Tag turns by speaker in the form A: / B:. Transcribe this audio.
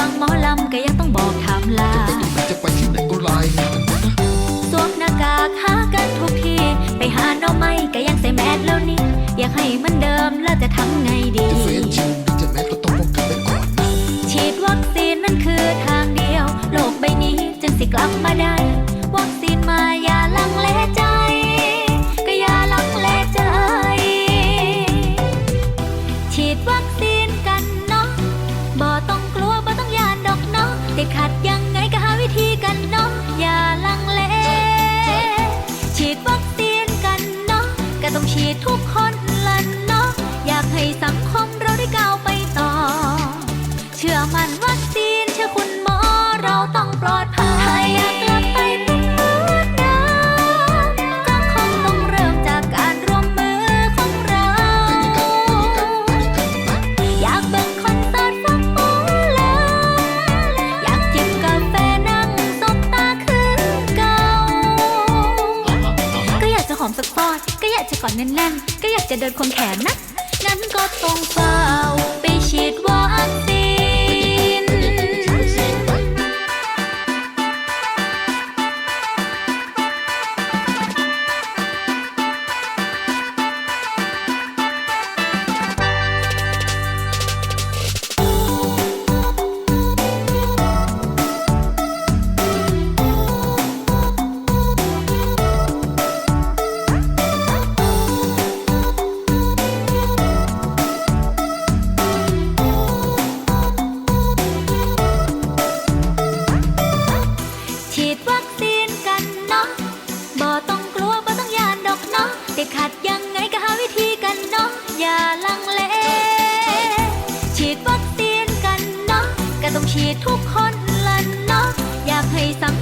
A: ฟังหมอลำก็ยังต้องบอกถามลา
B: แต่นี่มันจะไปที่ไหนก็รายงานกันนะ
A: สวมหน้ากากหากันทุกทีไปหาหน้องไม่ก็ยังใส่แมสแล้วนี่อยากให้เหมันเดิมแล้วจะทำไงดี
B: จะเฟซชิลหรือจะแมสก็ต้องป้องกันไว้ก่อนนะ
A: ฉีดวัคซีนนั่นคือทางเดียว โลกใบนี้จึงสิกลับมาได้ วัคซีนมาอย่าลังเลใจ ต้องฉีดทุก จะกอดแน่นๆ ก็อยากจะเดินควงแขนนะ งั้นก็ต้องเฝ้าไปฉีดวัค ติดขัดยังไงก็หาวิธีกันเนาะอย่าลังเลฉีดวัคซีนกันเนาะก็ต้องฉีดทุกคนละเนาะอยากให้สัง